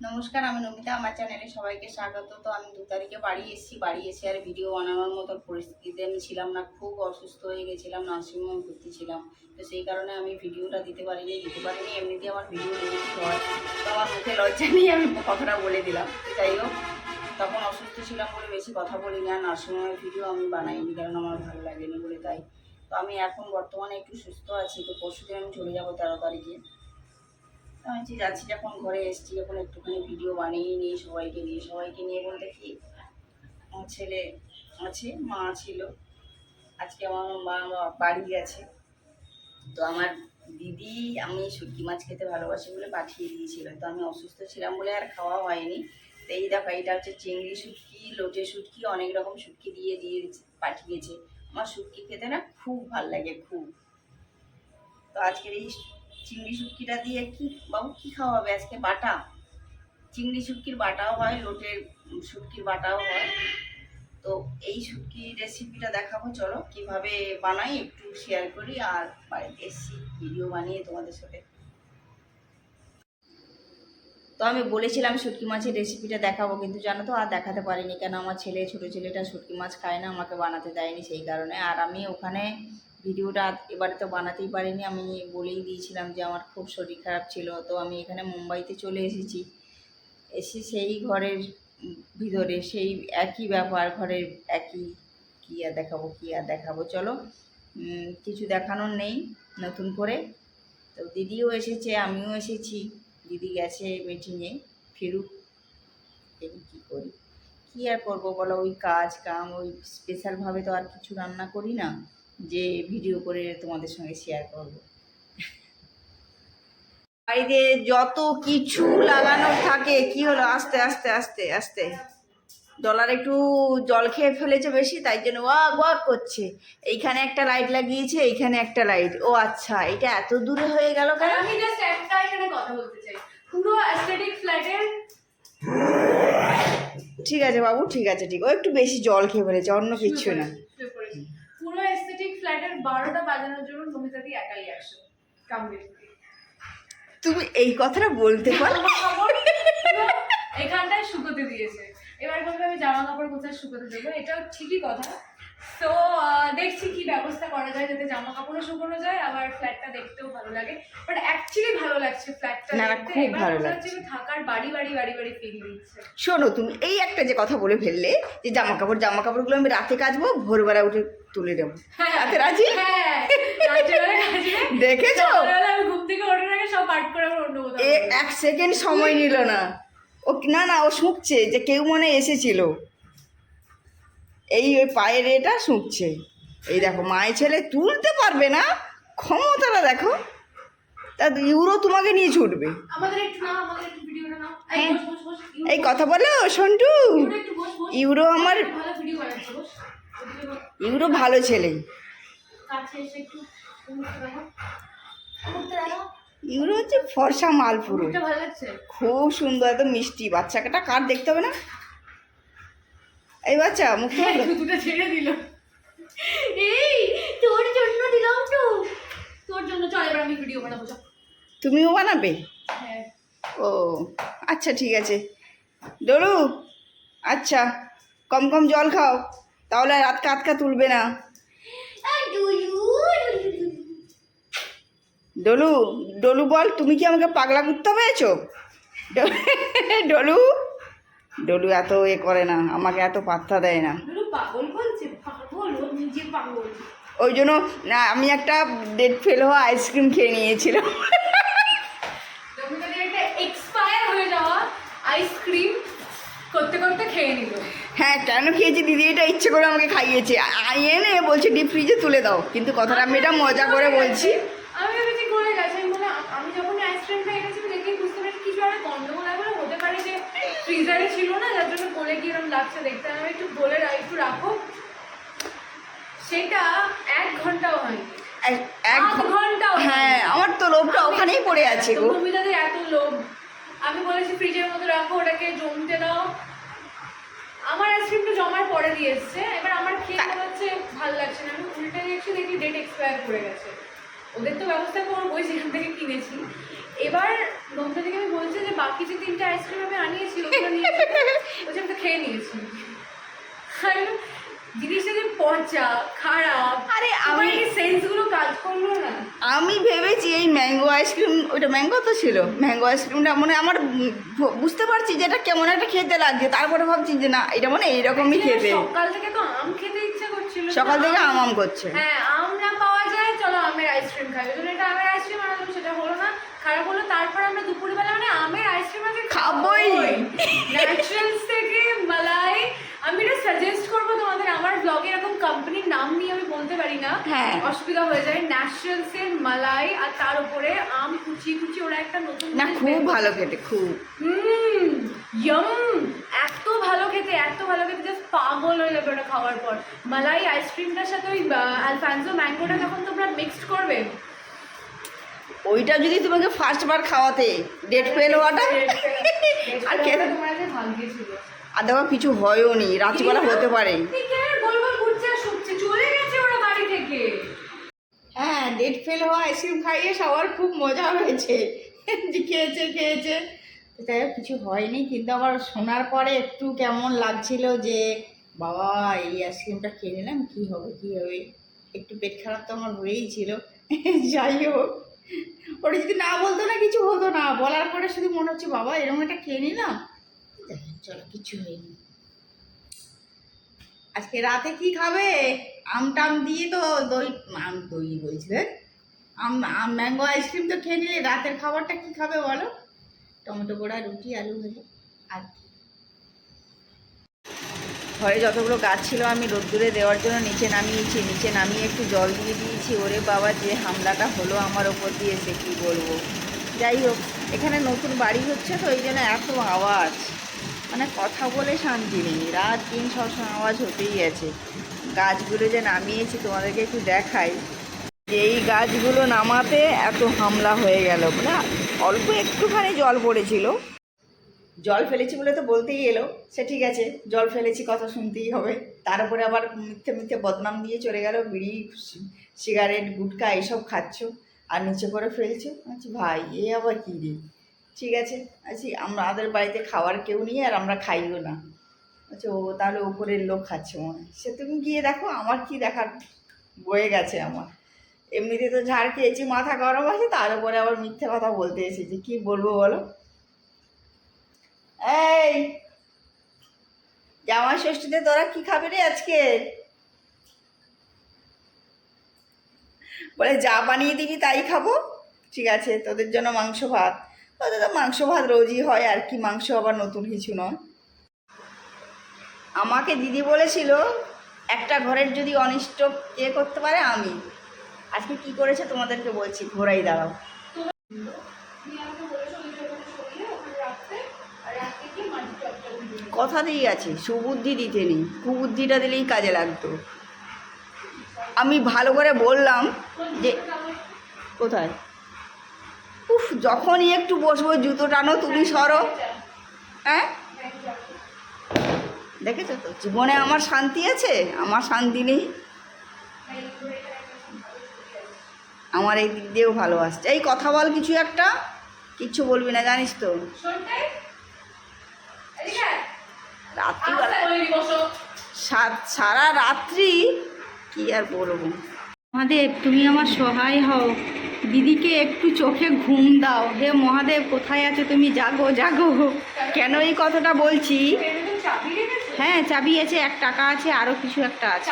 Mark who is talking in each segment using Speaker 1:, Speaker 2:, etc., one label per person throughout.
Speaker 1: নমস্কার, আমি নমিতা, আমার চ্যানেলে সবাইকে স্বাগত। তো আমি দু তারিখে বাড়ি এসেছি, বাড়ি এসে আর ভিডিও বানানোর মতো পরিস্থিতিতে আমি ছিলাম না। খুব অসুস্থ হয়ে গেছিলাম নার্সিংহোমে ভর্তি ছিলাম। তো সেই কারণে আমি ভিডিওটা দিতে পারিনি দিতে পারিনি এমনিতে আমার ভিডিও হয়। তো আমার মুখে লজ্জা নিয়ে আমি কথাটা বলে দিলাম। যাই হোক, তখন অসুস্থ ছিলাম বলে বেশি কথা বলিনি, আর নার্সিংহোমের ভিডিও আমি বানাইনি কারণ আমার ভালো লাগেনি বলে তাই। তো আমি এখন বর্তমানে একটু সুস্থ আছি, তো পরশুদিন আমি চলে যাব তেরো তারিখে। আমি যে যাচ্ছি যখন ঘরে এসেছি, যখন একটুখানি ভিডিও বানিয়ে নিই সবাইকে নিয়ে সবাইকে নিয়ে বলতে কি, আমার ছেলে আছে, মা ছিল, আজকে আমার মা বাড়ি গেছে। তো আমার দিদি আমি শুটকি মাছ খেতে ভালোবাসি বলে পাঠিয়ে দিয়েছিল। তো আমি অসুস্থ ছিলাম বলে আর খাওয়া হয়নি। তো এই দেখো, এইটা হচ্ছে চিংড়ি শুটকি, লোটে শুটকি, অনেক রকম শুটকি দিয়ে দিয়ে পাঠিয়েছে। আমার শুটকি খেতে না খুব ভালো লাগে, খুব। তো আজকের এই চিংড়ি শুটকিটা দিয়ে কি, বাবু কি খাওয়াবে? আজকে বাটা। চিংড়ি শুটকির বাটাও হয়, লোটের শুটকির বাটাও হয়। তো এই শুটকি রেসিপিটা দেখাবো, চলো। কীভাবে বানাই একটু শেয়ার করি আর বাড়িতে এসছি ভিডিও বানিয়ে তোমাদের সাথে। তো আমি বলেছিলাম শুটকি মাছের রেসিপিটা দেখাবো, কিন্তু জানো তো, আর দেখাতে পারিনি। কেন? আমার ছেলে, ছোটো ছেলেটা শুটকি মাছ খায় না, আমাকে বানাতে দেয়নি সেই কারণে। আর আমি ওখানে ভিডিওটা এবারে তো বানাতেই পারিনি। আমি বলেই দিয়েছিলাম যে আমার খুব শরীর খারাপ ছিল। তো আমি এখানে মুম্বাইতে চলে এসেছি। এসে সেই ঘরের ভিতরে সেই একই ব্যাপার, ঘরের একই কী আর দেখাবো, কী আর দেখাবো? চলো কিছু দেখানোর নেই, নতুন করে। তো দিদিও এসেছে, আমিও এসেছি। দিদি গেছে মিটিংয়ে ফিরুক, দেখি কী করি। কী আর করব বলো? ওই কাজ কাম, ওই স্পেশালভাবে তো আর কিছু রান্না করি না। যে ভিডিও করে তোমাদের সঙ্গে শেয়ার করব। বাড়িতে যত কিছু লাগানো থাকে কি হলো? আস্তে আস্তে আস্তে আস্তে। ডলার একটু জল খেয়ে ফেলেছে বেশি তাই জন্য ওয়াক ওয়াক করছে। এইখানে একটা লাইট লাগিয়েছে এইখানে একটা লাইট ও আচ্ছা এটা এত দূরে হয়ে গেল কেন?
Speaker 2: আমি জাস্ট একটা এখানে কথা বলতে চাই। পুরো অ্যাস্থেটিক ফ্ল্যাটের
Speaker 1: ঠিক আছে বাবু ঠিক আছে ঠিক। ও একটু বেশি জল খেয়ে ফেলেছে অন্য কিচ্ছু না।
Speaker 2: ফ্ল্যাটের বারোটা বাজানোর জন্য নমিতাদি একাই একশো কামড়ে
Speaker 1: তুমি এই কথাটা বলতে পারো?
Speaker 2: এখানটায় শুকোতে দিয়েছে। এবার বলবে আমি জামা কাপড় কোথায় শুকোতে দেবো? এটাও ঠিকই কথা। তো দেখছি কি ব্যবস্থা করা যায় যাতে জামা কাপড়ও শুকোনো যায় আবার ফ্ল্যাটটা দেখতেও ভালো লাগে। বাট অ্যাকচুয়ালি ভালো লাগছে ফ্ল্যাটটা
Speaker 1: না, খুব ভালো লাগছে।
Speaker 2: থাকার বাড়ি বাড়ি বাড়ি বাড়ি ফিল দিচ্ছে।
Speaker 1: শোনো তুমি এই একটা যে কথা বলে ফেললে যে জামা কাপড় জামা কাপড়গুলো আমি রাতে কাচবো ভোরবেলা উঠে তুলে দেবো। রাতে রাজি?
Speaker 2: হ্যাঁ।
Speaker 1: দেখেছ?
Speaker 2: ঘুম থেকে ওঠার আগে সব পাঠ করে আমার অন্য
Speaker 1: এক সেকেন্ড সময় নিল না। ও না না ও শুঁকছে যে কেউ মনে হয় এসেছিল। এই ওই পায়ের এটা শুঁকছে। এই দেখো মায়ের ছেলে তুলতে পারবে না ক্ষমতাটা দেখো। তা ইউরো তোমাকে নিয়ে ছুটবে।
Speaker 2: আমাদের একটু না আমাদের একটু ভিডিওটা নাও। এই
Speaker 1: হ্যাঁ।
Speaker 2: বস
Speaker 1: কথা বলো সন্টু।
Speaker 2: ইউরো একটু বস বস।
Speaker 1: ইউরো আমার। ইউরো ভালো ছেলে। ইউরো হচ্ছে ফর্সা মাল পুরো
Speaker 2: মুখটা ভালো লাগছে।
Speaker 1: খুব সুন্দর এত মিষ্টি। বাচ্চাটা কার দেখতে হবে না? এই বাচ্চা মুখ
Speaker 2: হ্যাঁ দুটো ছেড়ে দিল। এই তোর জন্য দিলাম তো। তোর জন্য চল এবার আমি ভিডিও বানাবো
Speaker 1: তুমিও বানাবে?
Speaker 2: হ্যাঁ।
Speaker 1: ও আচ্ছা ঠিক আছে। ডলু আচ্ছা কম কম জল খাও তাহলে আর রাত কাতকা তুলবে না। ডলু ডলু বল তুমি কি আমাকে পাগলা কুত্তা পেয়েছ? ডলু ডলু এত এ করে না আমাকে এত পাত্তা দেয় না। ওই জন্য না আমি একটা ডেট ফেল হওয়া আইসক্রিম খেয়ে নিয়েছিলাম।
Speaker 2: হয়ে আইসক্রিম করতে করতে খেয়ে নিল।
Speaker 1: হ্যাঁ কেন খেয়েছি? দিদি এটা ইচ্ছে করে আমাকে খাইয়েছে। আই এনে বলছে ডিপ ফ্রিজে তুলে দাও। কিন্তু কথাটা আমি এটা মজা করে বলছি
Speaker 2: আমি ভেবেছি গলে গেছে আমি বলে আমি যখন আইসক্রিমটা এনেছি দেখেই বুঝতে পারছি কিছু একটা গন্ডগোল আছে বলে হতে পারে যে ফ্রিজারে ছিল না যার জন্য গলে লাগছে দেখতে আমি একটু রা- একটু রাখো। সেটা এক ঘন্টাও হয়নি।
Speaker 1: এক- এক
Speaker 2: আধ
Speaker 1: ঘ-
Speaker 2: ঘন্টাও
Speaker 1: হ্যাঁ আমার তো লোভটা ওখানেই পড়ে আছে গো।
Speaker 2: মমিতাদের এত লোভ। আমি বলেছি ফ্রিজের মধ্যে রাখো ওটাকে জমতে দাও। আমার আইসক্রিমটা জমার পরে দিয়ে এসছে। এবার আমার খেয়ে হচ্ছে ভালো লাগছে না। আমি উল্টে দেখছি দেখি ডেট এক্সপায়ার করে গেছে। ওদের তো ব্যবস্থা করে বই সেখান থেকে কিনেছি। এবার থেকে আমি বলছি যে বাকি যে তিনটে আইসক্রিম আমি আনিয়েছি ওগুলো নিয়েছি ওটা আমি তো খেয়ে নিয়েছি। জিনিসটা যে পচা খারাপ
Speaker 1: আরে
Speaker 2: আমার
Speaker 1: আমি-
Speaker 2: এই সেন্সগুলো কাজ করল না।
Speaker 1: আমি ভেবেছি এই ম্যাঙ্গো আইসক্রিম ওইটা ম্যাঙ্গো তো ছিল। ম্যাঙ্গো আইসক্রিমটা মানে আমার বুঝতে পারছি যে এটা কেমন একটা খেতে লাগছে। তারপরে ভাবছি যে না এটা মানে এইরকমই খেতে।
Speaker 2: সকাল থেকে তো আম খেতে ইচ্ছা করছিল।
Speaker 1: সকাল থেকে
Speaker 2: আম-
Speaker 1: আম আম করছে।
Speaker 2: হ্যাঁ আম না পাওয়া যায় চলো আমের আইসক্রিম খাই। ওই জন্য এটা আমের আইসক্রিম আনালাম সেটা হলো না। খারাপ হলো তারপর আমরা দুপুরবেলা মানে আমের আইসক্রিম আগে
Speaker 1: খাবোই।
Speaker 2: ন্যাচারালস থেকে মালাই। আমি এটা সাজেস্ট করব তোমাদের আমার ব্লগে এরকম কোম্পানির নাম নিয়ে আমি বলতে পারি না।
Speaker 1: হ্যাঁ।
Speaker 2: অসুবিধা হয়ে যায়। ন্যাচারালস এর মালাই আর তার উপরে আম কুচি কুচি ওরা একটা নতুন
Speaker 1: না খুব ভালো খেতে খুব।
Speaker 2: হুম ইয়ম এত ভালো খেতে এত ভালো খেতে জাস্ট পাগল হয়ে যাবে ওটা খাওয়ার পর। মালাই আইসক্রিমটার সাথে ওই আলফানসো ম্যাঙ্গোটা যখন তোমরা মিক্সড করবে
Speaker 1: ওইটা যদি তোমাকে ফার্স্ট বার খাওয়াতে ডেট ফেল হওয়াটা? আর
Speaker 2: ছিল।
Speaker 1: আর দেখো কিছু হয়ও নি রাত্রিবেলা হতে পারে।
Speaker 2: তুই কেন
Speaker 1: হ্যাঁ ডেট ফেল হওয়া আইসক্রিম খাইয়ে সবার খুব মজা হয়েছে। যে খেয়েছে খেয়েছে। তো যাই হোক কিছু হয়নি কিন্তু আমার শোনার পরে একটু কেমন লাগছিল যে বাবা এই আইসক্রিমটা খেয়ে নিলাম কী হবে কী হবে? একটু পেট খারাপ তো আমার হয়েই ছিল। যাই হোক। ওটা যদি না বলতো না, কিছু হতো না। বলার পরে শুধু মনে হচ্ছে, বাবা, এরকম একটা খেয়ে নিলাম? চলো, কিছু হয়নি। আজকে রাতে কি খাবে? আম টাম দিয়ে তো দই, আম দই বলছি রে আম আম, ম্যাঙ্গো আইসক্রিম তো খেয়ে নিলে, রাতের খাবারটা কি খাবে বলো? টমেটো পোড়া রুটি, আলু ভাজা, আর ঘরে যতগুলো গাছ ছিল আমি রোদ্দুরে দেওয়ার জন্য নিচে নামিয়েছি, নিচে নামিয়ে একটু জল দিয়ে দিয়েছি। ওরে বাবা, যে হামলাটা হলো আমার ওপর দিয়ে সে কী বলব? যাই হোক, এখানে নতুন বাড়ি হচ্ছে তো, এই জন্য এত আওয়াজ। মানে কথা বলে শান্তি নেই। রাত দিন সবসময় আওয়াজ হতেই আছে। গাছগুলো যে নামিয়েছি, তোমাদেরকে একটু দেখাই। এই গাছগুলো নামাতে এত হামলা হয়ে গেল। না অল্প একটুখানি জল পড়েছিল। জল ফেলেছি বলে তো বলতেই এলো। সে ঠিক আছে, জল ফেলেছি কথা শুনতেই হবে। তার উপরে আবার মিথ্যে মিথ্যে বদনাম দিয়ে চলে গেল, বিড়ি সিগারেট, গুটকা এইসব খাচ্ছ আর নিচে করে ফেলছো। আচ্ছা ভাই, এ আবার কী রে? ঠিক আছে আচ্ছা আমাদের বাড়িতে খাওয়ার কেউ নেই আর আমরা খাইও না। আচ্ছা ও তাহলে ওপরের লোক খাচ্ছে মনে সে তুমি গিয়ে দেখো, আমার কি দেখার বয়ে গেছে আমার। এমনিতে তো ঝাড় খেয়েছি, মাথা গরম আছে, তার উপরে আবার মিথ্যে কথা বলতে এসেছি, কি বলব বলো? এই, জামাই ষষ্ঠীতে তোরা কি খাবে রে আজকে? বলে, যা বানিয়ে দিবি তাই খাব। ঠিক আছে, তোদের জন্য মাংস ভাত। তোদের তো মাংস ভাত রোজই হয়, আর কি মাংস আবার নতুন কিছু নয়। আমাকে দিদি বলেছিল, একটা ঘরের যদি অনিষ্ট এ করতে পারে, আমি। আজকে কি করেছে তোমাদেরকে বলছি ঘোরাই দাঁড়াও
Speaker 2: তুমি আমাকে বলেছ ওই ওখানে সরিয়ে ওখানে রাখতে আর রাখতে গিয়ে মাটি চপচপ দিয়ে দিতে।
Speaker 1: কথা দিয়ে আছে, সুবুদ্ধি দিতে নেই, কুবুদ্ধিটা দিলেই কাজে লাগতো। আমি ভালো করে বললাম যে, কোথায়? উফ, যখনই একটু বসবো, জুতো টানো, তুমি সরো। হ্যাঁ? দেখেছ তো? জীবনে আমার শান্তি আছে, আমার শান্তি নেই। আমার এই দিক দিয়েও ভালো আসছে এই কথা বল কিছু একটা, কিচ্ছু বলবি না, জানিস তো। রাত্রিবেলা সারা রাত্রি কি আর বলব? মহাদেব তুমি আমার সহায় হও। দিদিকে একটু চোখে ঘুম দাও। হে মহাদেব কোথায় আছে তুমি? জাগো জাগো। কেন এই কথাটা বলছি? হ্যাঁ চাবি আছে এক টাকা আছে আরও কিছু একটা আছে।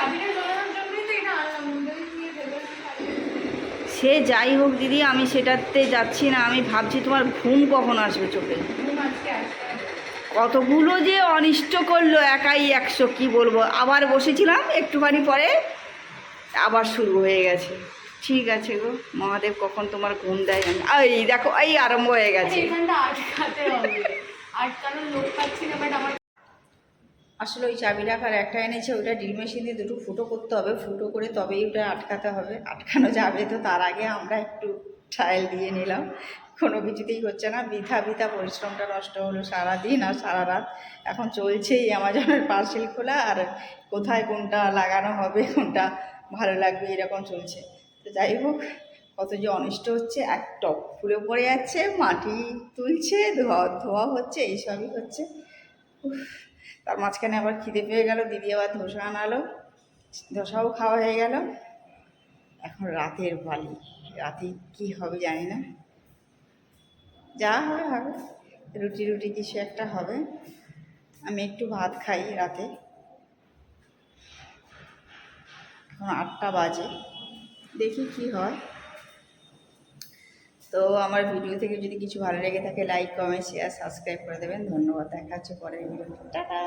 Speaker 1: সে যাই হোক দিদি আমি সেটাতে যাচ্ছি না। আমি ভাবছি তোমার ঘুম কখন আসবে চোখে? কতগুলো যে অনিষ্ট করল একাই একশো কি বলব? আবার বসেছিলাম একটুখানি পরে আবার শুরু হয়ে গেছে। ঠিক আছে গো মহাদেব কখন তোমার ঘুম দেয় এই দেখো এই আরম্ভ হয়ে গেছে। আসলে ওই চাবি রাখার একটা এনেছে ওটা ড্রিল মেশিন দিয়ে দুটো ফুটো করতে হবে। ফুটো করে তবেই ওটা আটকাতে হবে। আটকানো যাবে তো তার আগে আমরা একটু ট্রায়াল দিয়ে নিলাম। কোনো কিছুতেই হচ্ছে না। বৃথা বৃথা পরিশ্রমটা নষ্ট হলো সারা দিন আর সারা রাত। এখন চলছেই অ্যামাজনের পার্সেল খোলা আর কোথায় কোনটা লাগানো হবে, কোনটা ভালো লাগবে এরকম চলছে। তো যাই হোক, কত যে অনিষ্ট হচ্ছে, এক টপ ফুলে পড়ে যাচ্ছে, মাটি তুলছে, ধোয়া ধোয়া হচ্ছে, এইসবই হচ্ছে। তার মাঝখানে আবার খিদে পেয়ে গেল, দিদি আবার ধোসা আনালো, ধোসাও খাওয়া হয়ে গেল। এখন রাতের বালি, রাতে কি হবে জানি না। যা হবে হবে। রুটি রুটি কিছু একটা হবে। আমি একটু ভাত খাই রাতে। এখন আটটা বাজে। দেখি কি হয়। তো আমার ভিডিও থেকে যদি কিছু ভালো লেগে থাকে লাইক কমেন্ট শেয়ার সাবস্ক্রাইব করে দেবেন। ধন্যবাদ। দেখা হচ্ছে পরের ভিডিও টাটা!